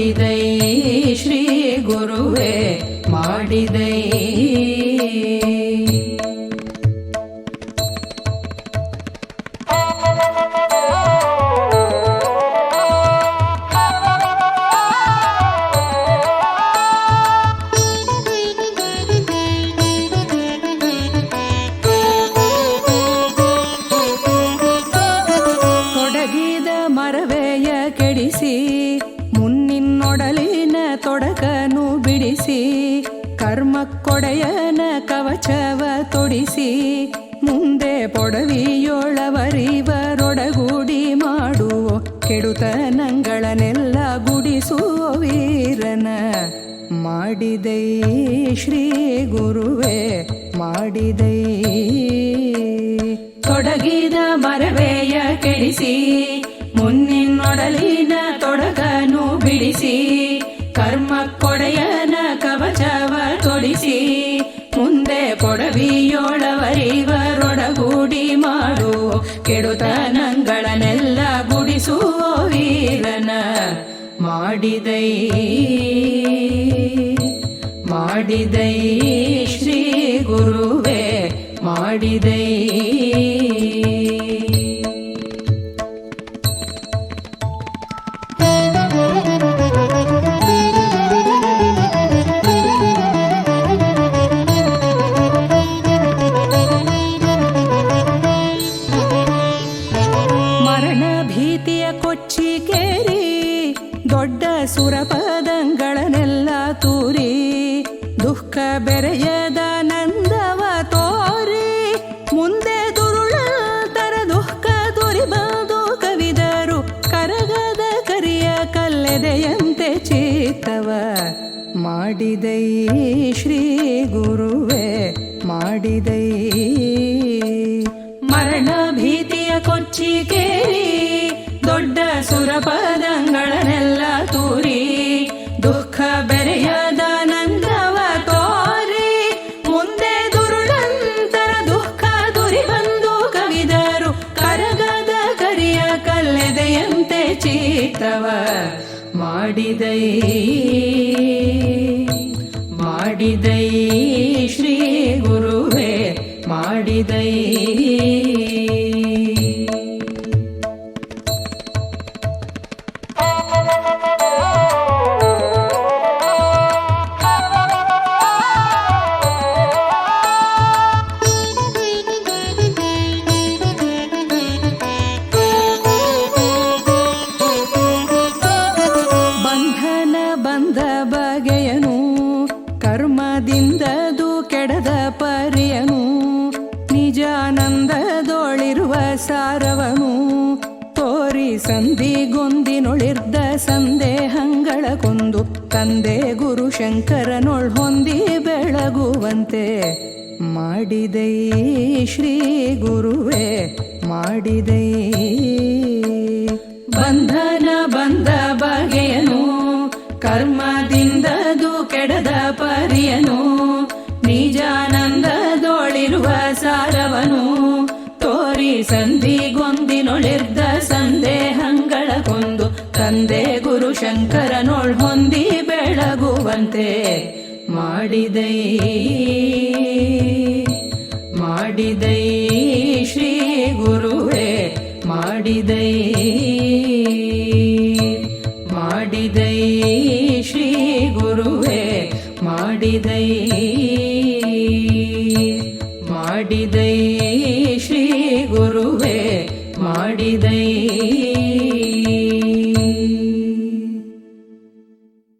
they ಕರ್ಮಕ್ಕೊಡೆಯನ ಕವಚವ ತೊಡಿಸಿ, ಮುಂದೆ ಪೊಡವಿಯೊಳವರಿವರೊಡಗೂಡಿ ಮಾಡುವ ಕೆಡುತನಂಗಳನೆಲ್ಲ ಗುಡಿಸುವ ವೀರನ. ಮಾಡಿದೈ ಶ್ರೀ ಗುರುವೇ, ಮಾಡಿದೈ. ತೊಡಗಿದ ಮರವೆಯ ಕೆಡಿಸಿ, ಮುನ್ನಿನ್ನೊಡಲಿನ ತೊಡಗನು ಬಿಡಿಸಿ, ಕರ್ಮ ಕೆಡುತನಗಳನ್ನೆಲ್ಲ ಗುಡಿಸುವ ವೀರನ. ಮಾಡಿದೈ ಮಾಡಿದೈ ಶ್ರೀ ಗುರುವೇ ಮಾಡಿದೈ ದೊಡ್ಡ ಸುರಪದಂಗಳನ್ನೆಲ್ಲ ತೂರಿ, ದುಃಖ ಬೆರೆಯದ ನಂದವ ತೋರಿ, ಮುಂದೆ ದುರುಳ ತರ ದುಃಖ ದುರಿಬಂದು ಕವಿದರು, ಕರಗದ ಕರಿಯ ಕಲ್ಲೆದೆಯಂತೆ ಚೇತವ. ಮಾಡಿದೈ ಶ್ರೀ ಗುರುವೇ, ಮಾಡಿದೈ ಮರಣ ಭೀತಿಯ ಕೊಚ್ಚಿಕೇರಿ ದೊಡ್ಡ ಚೀತವ ಮಾಡಿದೈ ಮಾಡಿದೈ ಶ್ರೀ ಗುರುವೇ ಮಾಡಿದೈ ಸಾರವನು ತೋರಿ ಸಂಧಿಗೊಂದಿನೊಳಿರ್ದ ಸಂದೇಹಗಳ ಕೊಂದು ತಂದೆ ಗುರು ಶಂಕರನೊಳ್ ಹೊಂದಿ ಬೆಳಗುವಂತೆ ಮಾಡಿದೈ ಶ್ರೀ ಗುರುವೇ ಮಾಡಿದೈ. ಬಂಧನ ಬಂದ ಬಗೆಯನು ಕರ್ಮದಿಂದದು ಕೆಡದ ಪರಿಯನು. ತೋರಿ ಸಂಧಿಗೊಂದಿನೊಳಿರ್ದ ಸಂದೇಹಗಳ ಕೊಂದು ತಂದೆ ಗುರು ಶಂಕರನೊಳ್ ಹೊಂದಿ ಬೆಳಗುವಂತೆ ಮಾಡಿದೈ ಮಾಡಿದೈ ಶ್ರೀ ಗುರುವೇ, ಮಾಡಿದೈ ಮಾಡಿದೈ ಶ್ರೀ ಗುರುವೇ, ಮಾಡಿದೈ ಮಾಡಿದೈ ಶ್ರೀ ಗುರುವೇ ಮಾಡಿದೈ